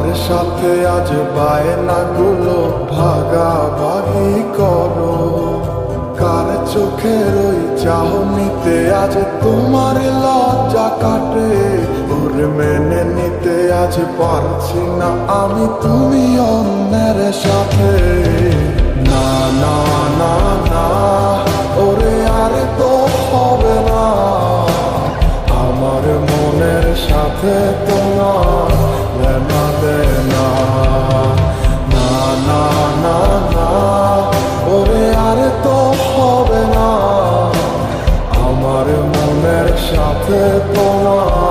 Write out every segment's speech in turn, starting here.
কার সাথে আজ বায়নাগুলো ভাগাভাগি করো। কার চোখের ওই চাহনিতে আজ তোমার লজ্জা কাটে? ওর মেনে নিতে আজ পারছি না আমি, তুমি অন্যের সাথে। না না না। সাথে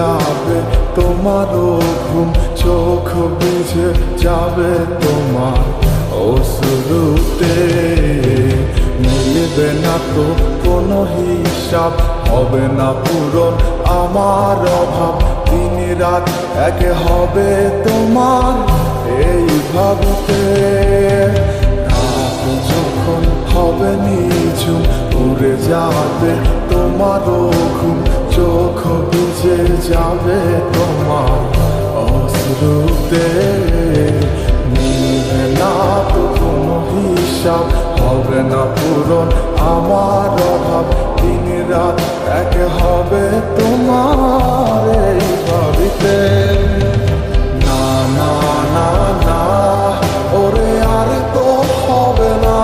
যাবে তোমারও ঘুম, চোখ বুঝে যাবে তোমার অসুরুতে মিলবে না তো কোনো হিসাব, হবে না পূরণ আমার অভাব। দিন রাত একে হবে তোমার এই ভাবতে। যখন হবে নিঝুম, উড়ে যাবে তোমারও ঘুম। চোখ বুঝে যাবে তোমার অশ্রুতে। মিলবে না তো কোনো হিসাব, হবে না পূরণ আমার অভাব। দিন রাত এক হবে তোমার এই ভাবিতে। না না না না, ওরে আর তো হবে না।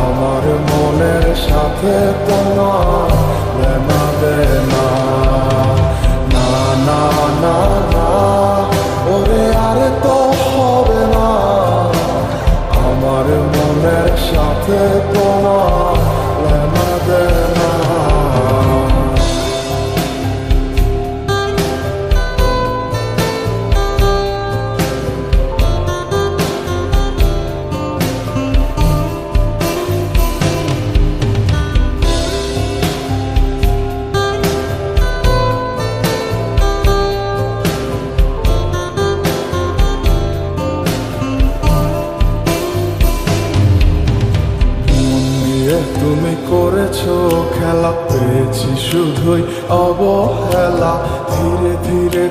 আমার মনের সাথে তোমার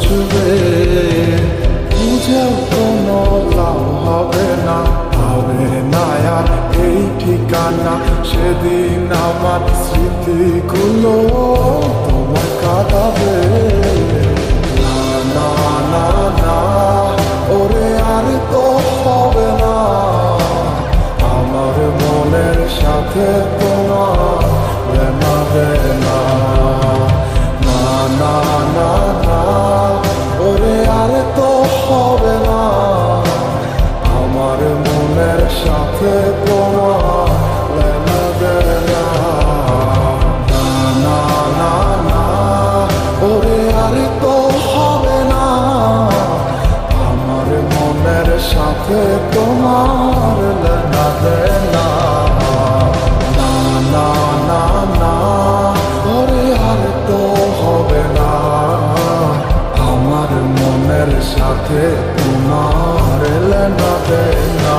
বুঝবে বুঝেও কোনো লাভ হবে না হবে না আর এই ঠিকানা। সেদিন আমার স্মৃতিগুলো তোমার কাঁদাবে না না না না, ওরে আর তো হবে না। আমার মনের সাথে সাথে তোমার লেনা দেনা